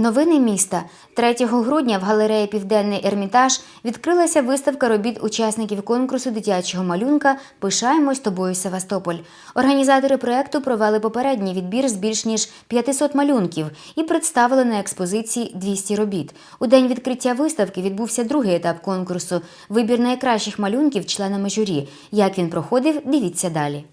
Новини міста 3 грудня в галереї Південний Ермітаж відкрилася виставка робіт учасників конкурсу дитячого малюнка Пишаємось тобою Севастополь. Організатори проекту провели попередній відбір з більш ніж 500 малюнків і представили на експозиції 200 робіт. У день відкриття виставки відбувся другий етап конкурсу вибір найкращих малюнків членами журі. Як він проходив, дивіться далі.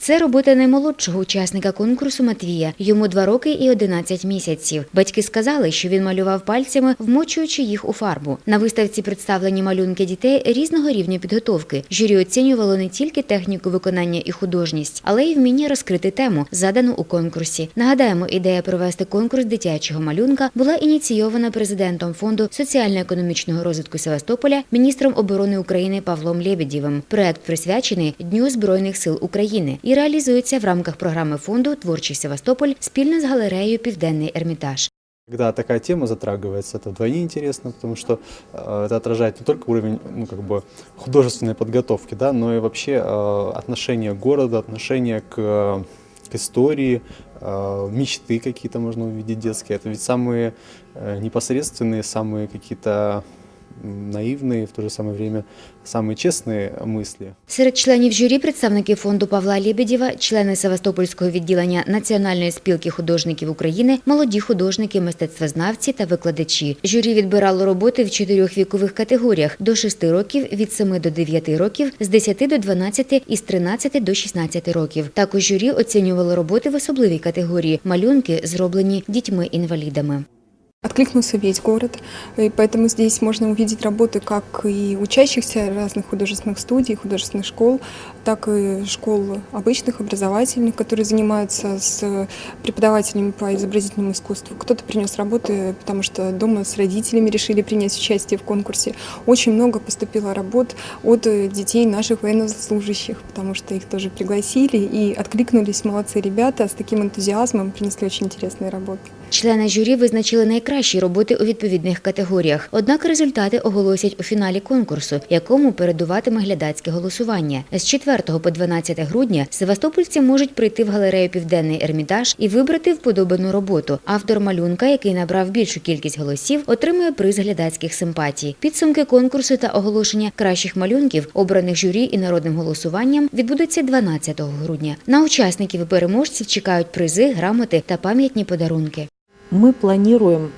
Це робота наймолодшого учасника конкурсу Матвія. Йому 2 роки і 11 місяців. Батьки сказали, що він малював пальцями, вмочуючи їх у фарбу. На виставці представлені малюнки дітей різного рівня підготовки. Журі оцінювало не тільки техніку виконання і художність, але й вміння розкрити тему, задану у конкурсі. Нагадаємо, ідея провести конкурс дитячого малюнка була ініційована президентом фонду соціально-економічного розвитку Севастополя, міністром оборони України Павлом Лєбедєвим. Проект присвячений Дню Збройних сил України і реалізується в рамках програми фонду Творчий Севастополь спільно з галереєю Південний Ермітаж. Когда такая тема затрагивается, это вдвойне интересно, потому что э, это отражает не только уровень ну, как бы художественной подготовки, да, но и вообще э, отношение к городу, отношение к, э, к истории, э, мечты какие-то можно увидеть детские. Это ведь самые э, непосредственные, самые какие-то м, наивные, в то же самое время самые честные мысли. Серед членів журі представники фонду Павла Лєбедєва, члени Севастопольського відділення Національної спілки художників України, молоді художники, мистецтвознавці та викладачі. Журі відбирало роботи в чотирьох вікових категоріях: до 6 років, від 7 до 9 років, з 10 до 12 і з 13 до 16 років. Також журі оцінювало роботи в особливій категорії малюнки, зроблені дітьми-інвалідами. Откликнулся весь город, и поэтому здесь можно увидеть работы как и учащихся разных художественных студий, художественных школ, так и школ обычных, образовательных, которые занимаются с преподавателями по изобразительному искусству. Кто-то принес работы, потому что дома с родителями решили принять участие в конкурсе. Очень много поступило работ от детей наших военнослужащих, потому что их тоже пригласили и откликнулись молодцы ребята с таким энтузиазмом, принесли очень интересные работы. Члени журі визначили найкращі роботи у відповідних категоріях. Однак результати оголосять у фіналі конкурсу, якому передуватиме глядацьке голосування. З 4 по 12 грудня севастопольці можуть прийти в галерею Південний Ермітаж і вибрати вподобану роботу. Автор малюнка, який набрав більшу кількість голосів, отримує приз глядацьких симпатій. Підсумки конкурсу та оголошення кращих малюнків, обраних журі і народним голосуванням, відбудуться 12 грудня. На учасників і переможців чекають призи, грамоти та пам'ятні подарунки. Мы планируем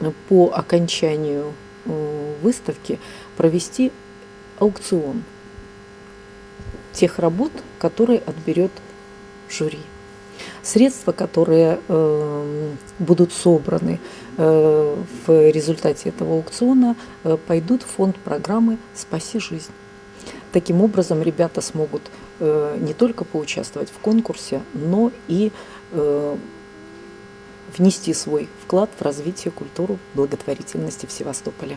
э, по окончанию э, выставки провести аукцион тех работ, которые отберет жюри. Средства, которые э, будут собраны э, в результате этого аукциона, э, пойдут в фонд программы «Спаси жизнь». Таким образом, ребята смогут э, не только поучаствовать в конкурсе, но и э, внести свой вклад в развитие культуры благотворительности в Севастополе.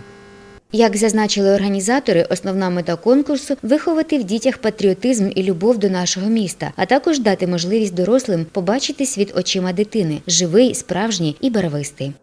Як зазначили організатори, основна мета конкурсу виховати в дітях патріотизм і любов до нашого міста, а також дати можливість дорослим побачити світ очима дитини живий, справжній і барвистий.